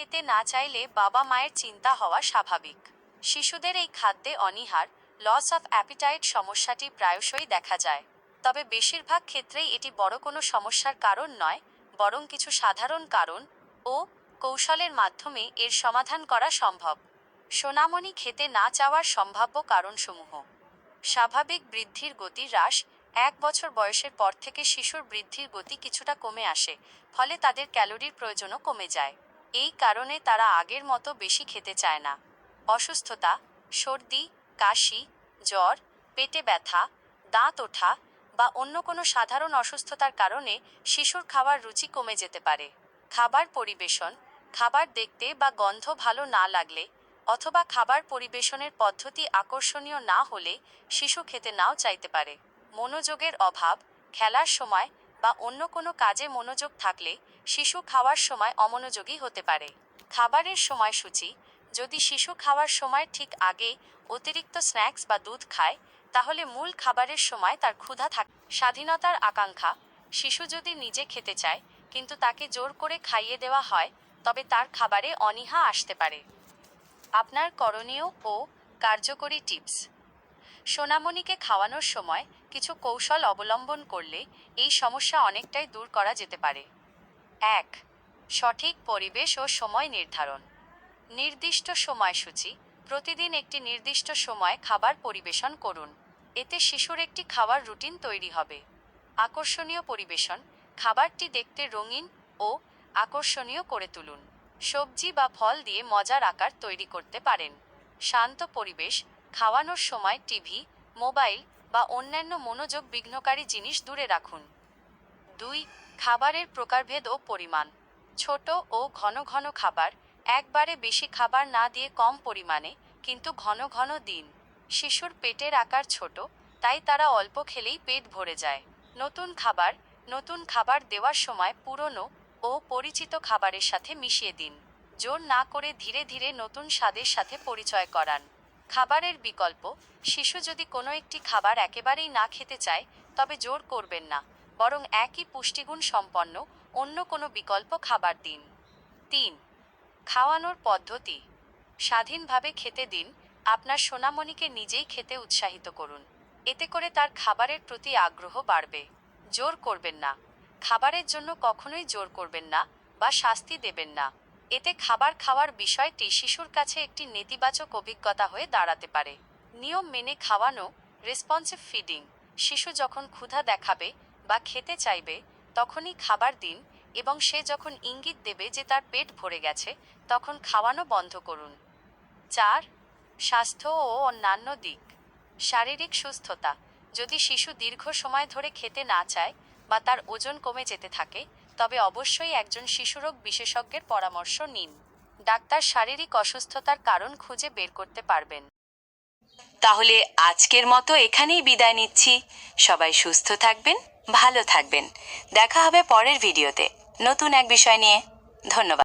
খেতে না চাইলে বাবা মায়ের চিন্তা হওয়া স্বাভাবিক। শিশুদের এই খাদ্যে অনীহার লস অফ অ্যাপিটাইট সমস্যাটি প্রায়শই দেখা যায়। তবে বেশিরভাগ ক্ষেত্রেই এটি বড় কোনো সমস্যার কারণ নয়, বরং কিছু সাধারণ কারণ ও কৌশলের মাধ্যমে এর সমাধান করা সম্ভব। সোনামণি খেতে না চাওয়ার সম্ভাব্য কারণসমূহ। স্বাভাবিক বৃদ্ধির গতি হ্রাস, এক বছর বয়সের পর থেকে শিশুর বৃদ্ধির গতি কিছুটা কমে আসে, ফলে তাদের ক্যালোরির প্রয়োজনও কমে যায়। এই কারণে তারা আগের মতো বেশি খেতে চায় না। অসুস্থতা, সর্দি, কাশি, জ্বর, পেটে ব্যথা, দাঁত ওঠা বা অন্য কোনো সাধারণ অসুস্থতার কারণে শিশুর খাওয়ার রুচি কমে যেতে পারে। খাবার পরিবেশন, খাবার দেখতে বা গন্ধ ভালো না লাগলে অথবা খাবার পরিবেশনের পদ্ধতি আকর্ষণীয় না হলে শিশু খেতে নাও চাইতে পারে। মনোযোগের অভাব, খেলার সময় বা অন্য কোনো কাজে মনোযোগ থাকলে শিশু খাওয়ার সময় অমনোযোগী হতে পারে। খাবারের সময়সূচি, যদি শিশু খাওয়ার সময় ঠিক আগে অতিরিক্ত স্ন্যাক্স বা দুধ খায়, তাহলে মূল খাবারের সময় তার ক্ষুধা থাকে। স্বাধীনতার আকাঙ্ক্ষা, শিশু যদি নিজে খেতে চায়, কিন্তু তাকে জোর করে খাইয়ে দেওয়া হয়, তবে তার খাবারে অনীহা আসতে পারে। আপনার করণীয় ও কার্যকরী টিপস। সোনামণিকে খাওয়ানোর সময় কিছু কৌশল অবলম্বন করলে এই সমস্যা অনেকটাই দূর করা যেতে পারে। এক, সঠিক পরিবেশ ও সময় নির্ধারণ। নির্দিষ্ট সময়সূচি, প্রতিদিন একটি নির্দিষ্ট সময় খাবার পরিবেশন করুন। এতে শিশুর একটি খাওয়ার রুটিন তৈরি হবে। আকর্ষণীয় পরিবেশন, খাবারটি দেখতে রঙিন ও আকর্ষণীয় করে তুলুন। সবজি বা ফল দিয়ে মজার আকার তৈরি করতে পারেন। শান্ত পরিবেশ খাওয়ানোর সময় টিভি, মোবাইল বা অন্যান্য মনোযোগ বিঘ্নকারী জিনিস দূরে রাখুন। দুই, খাবারের প্রকারভেদ ও পরিমাণ। ছোট ও ঘন ঘন খাবার একবারে বেশি খাবার না দিয়ে কম পরিমাণে কিন্তু ঘন ঘন দিন। শিশুর পেটের আকার ছোট, তাই তারা অল্প খেলেই পেট ভরে যায়। নতুন খাবার নতুন খাবার দেওয়ার সময় পুরনো ও পরিচিত খাবারের সাথে মিশিয়ে দিন। জোর না করে ধীরে ধীরে নতুন স্বাদের সাথে পরিচয় করান। খাবারের বিকল্প, শিশু যদি কোনো একটি খাবার একেবারেই না খেতে চায়, তবে জোর করবেন না, বরং একই পুষ্টিগুণ সম্পন্ন অন্য কোনো বিকল্প খাবার দিন। তিন, খাওয়ানোর পদ্ধতি। স্বাধীনভাবে খেতে দিন, আপনার সোনামণিকে নিজেই খেতে উৎসাহিত করুন, এতে করে তার খাবারের প্রতি আগ্রহ বাড়বে। জোর করবেন না, খাবারের জন্য কখনোই জোর করবেন না বা শাস্তি দেবেন না। এতে খাবার খাওয়ার বিষয়টি শিশুর কাছে একটি নেতিবাচক অভিজ্ঞতা হয়ে দাঁড়াতে পারে। নিয়ম মেনে খাওয়ানো রেসপন্সিভ ফিডিং শিশু যখন ক্ষুধা দেখাবে বা খেতে চাইবে, তখনই খাবার দিন এবং সে যখন ইঙ্গিত দেবে যে তার পেট ভরে গেছে, তখন খাওয়ানো বন্ধ করুন। চার, স্বাস্থ্য ও অন্যান্য দিক। শারীরিক সুস্থতা। যদি শিশু দীর্ঘ সময় ধরে খেতে না চায় বা তার ওজন কমে যেতে থাকে তবে অবশ্যই একজন শিশুরোগ বিশেষজ্ঞের পরামর্শ নিন। ডাক্তার শারীরিক অসুস্থতার কারণ খুঁজে বের করতে পারবেন। তাহলে আজকের মতো এখানেই বিদায় নিচ্ছি। সবাই সুস্থ থাকবেন, ভালো থাকবেন। দেখা হবে পরের ভিডিওতে। নতুন এক বিষয় নিয়ে। ধন্যবাদ।